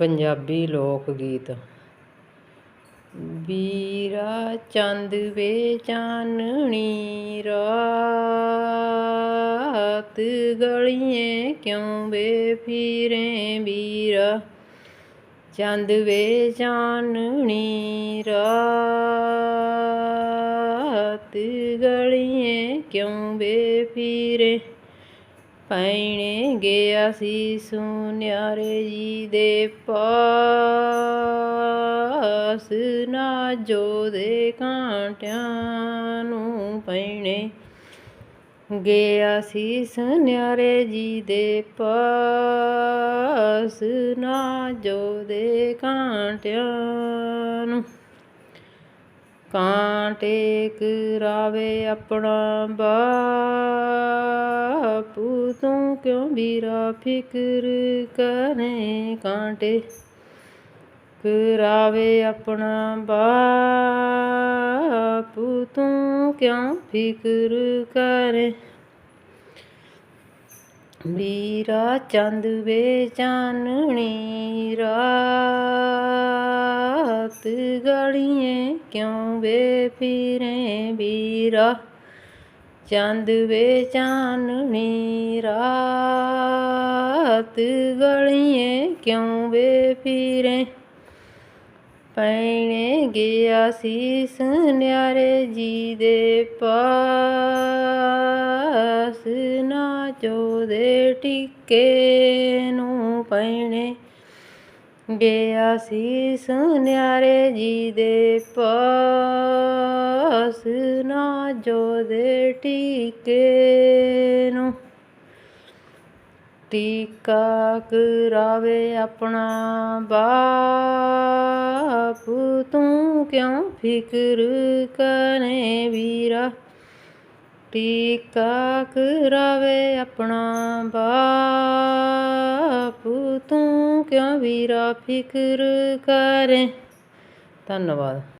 ਪੰਜਾਬੀ ਲੋਕ ਗੀਤ। ਵੀਰਾ ਚੰਦ ਵੇ ਚਾਨਣੀ ਰਾਤ ਗਲੀਏ ਕਿਉਂ ਵੇ ਫਿਰੇ ਵੀਰਾ? ਚੰਦ ਵੇ ਚਾਨਣੀ ਰਾਤ ਗਲੀਏ ਕਿਉਂ ਵੇ ਫਿਰੇ? ਪੈਣੇ ਗਿਆ ਸੀ ਸੁਨਿਆਰੇ ਜੀ ਦੇ ਪਾਸ। ਨਾ ਜੋ ਦੇ ਕਾਂਟਿਆਂ ਨੂੰ ਪੈਣੇ ਗਿਆ ਸੀ ਸੁਨਿਆਰੇ ਜੀ ਦੇ ਪਾਸ। ਨਾ ਜੋ ਦੇ ਕਾਂਟਿਆਂ ਨੂੰ ਕਾਂਟੇ ਕਰਾਵੇ ਆਪਣਾ ਬਾਪੂ, ਤੂੰ ਕਿਉਂ ਵੀਰਾ ਫਿਕਰ ਕਰੇ ਕਾਂਟੇ ਕਰਾਵੇ ਆਪਣਾ ਬਾਪੂ, ਤੂੰ ਕਿਉਂ ਫਿਕਰ ਕਰੇ ਵੀਰਾ ਚੰਦ ਵੇ ਚਾਨਣੀ ਰਾਤ ਗਲੀਏ ਕਿਉਂ ਵੇ ਫਿਰੇ ਵੀਰਾ? ਚੰਦ ਵੇ ਚਾਨਣੀ ਰਾਤ ਗਲੀਏ ਕਿਉਂ ਵੇ ਫਿਰੇ? ਪੈਣੇ ਗਿਆ ਸੀ ਸੁਨਿਆਰੇ ਜੀ ਦੇ ਪਾਸ ਜੋ ਦੇ ਟਿੱਕੇ ਨੂੰ ਪੈਣੇ। ਗਿਆ ਸੀ ਸੁਨਿਆਰੇ ਜੀ ਦੇ ਪਾਸ, ਨਾ ਜੋ ਦੇ ਟਿੱਕੇ ਨੂੰ। ਟੀਕਾ ਕਰਾਵੇ ਆਪਣਾ ਬਾਪੂ, ਤੂੰ ਕਿਉਂ ਫਿਕਰ ਕਰੇ ਵੀਰਾ ਟੀਕਾ ਕਰਾਵੇ ਆਪਣਾ ਬਾਪੂ। ਤੂੰ ਕਿਉਂ ਵੀਰਾ ਫਿਕਰ ਕਰੇ? ਧੰਨਵਾਦ।